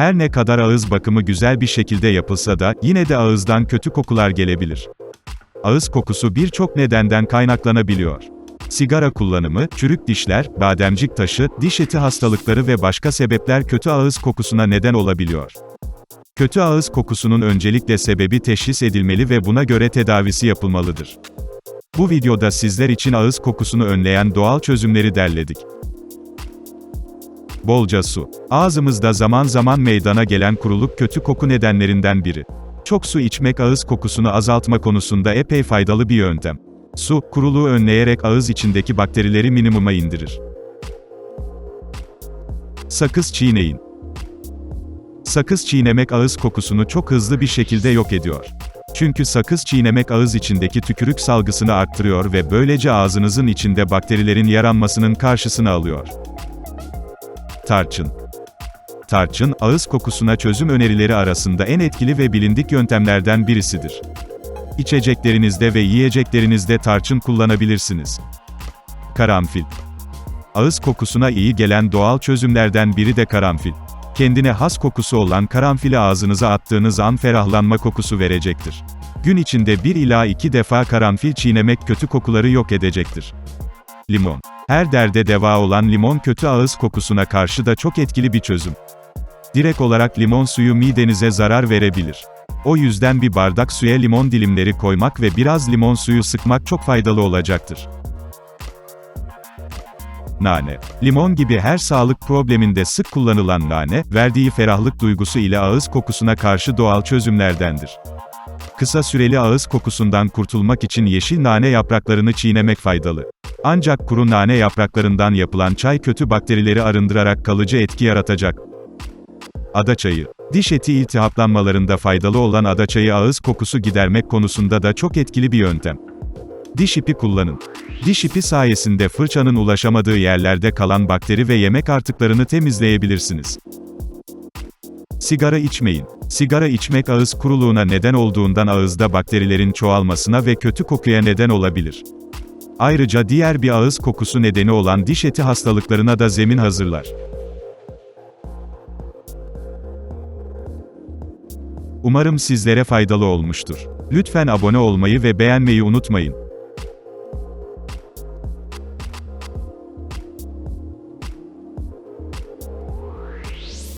Her ne kadar ağız bakımı güzel bir şekilde yapılsa da, yine de ağızdan kötü kokular gelebilir. Ağız kokusu birçok nedenden kaynaklanabiliyor. Sigara kullanımı, çürük dişler, bademcik taşı, diş eti hastalıkları ve başka sebepler kötü ağız kokusuna neden olabiliyor. Kötü ağız kokusunun öncelikle sebebi teşhis edilmeli ve buna göre tedavisi yapılmalıdır. Bu videoda sizler için ağız kokusunu önleyen doğal çözümleri derledik. Bolca su. Ağzımızda zaman zaman meydana gelen kuruluk kötü koku nedenlerinden biri. Çok su içmek ağız kokusunu azaltma konusunda epey faydalı bir yöntem. Su, kuruluğu önleyerek ağız içindeki bakterileri minimuma indirir. Sakız çiğneyin. Sakız çiğnemek ağız kokusunu çok hızlı bir şekilde yok ediyor. Çünkü sakız çiğnemek ağız içindeki tükürük salgısını arttırıyor ve böylece ağzınızın içinde bakterilerin yaranmasının karşısını alıyor. Tarçın. Tarçın, ağız kokusuna çözüm önerileri arasında en etkili ve bilindik yöntemlerden birisidir. İçeceklerinizde ve yiyeceklerinizde tarçın kullanabilirsiniz. Karanfil. Ağız kokusuna iyi gelen doğal çözümlerden biri de karanfil. Kendine has kokusu olan karanfili ağzınıza attığınız an ferahlanma kokusu verecektir. Gün içinde 1 ila 2 defa karanfil çiğnemek kötü kokuları yok edecektir. Limon. Her derde deva olan limon kötü ağız kokusuna karşı da çok etkili bir çözüm. Direkt olarak limon suyu midenize zarar verebilir. O yüzden bir bardak suya limon dilimleri koymak ve biraz limon suyu sıkmak çok faydalı olacaktır. Nane. Limon gibi her sağlık probleminde sık kullanılan nane, verdiği ferahlık duygusu ile ağız kokusuna karşı doğal çözümlerdendir. Kısa süreli ağız kokusundan kurtulmak için yeşil nane yapraklarını çiğnemek faydalı. Ancak kuru nane yapraklarından yapılan çay kötü bakterileri arındırarak kalıcı etki yaratacak. Ada çayı. Diş eti iltihaplanmalarında faydalı olan ada çayı ağız kokusu gidermek konusunda da çok etkili bir yöntem. Diş ipi kullanın. Diş ipi sayesinde fırçanın ulaşamadığı yerlerde kalan bakteri ve yemek artıklarını temizleyebilirsiniz. Sigara içmeyin. Sigara içmek ağız kuruluğuna neden olduğundan ağızda bakterilerin çoğalmasına ve kötü kokuya neden olabilir. Ayrıca diğer bir ağız kokusu nedeni olan diş eti hastalıklarına da zemin hazırlar. Umarım sizlere faydalı olmuştur. Lütfen abone olmayı ve beğenmeyi unutmayın.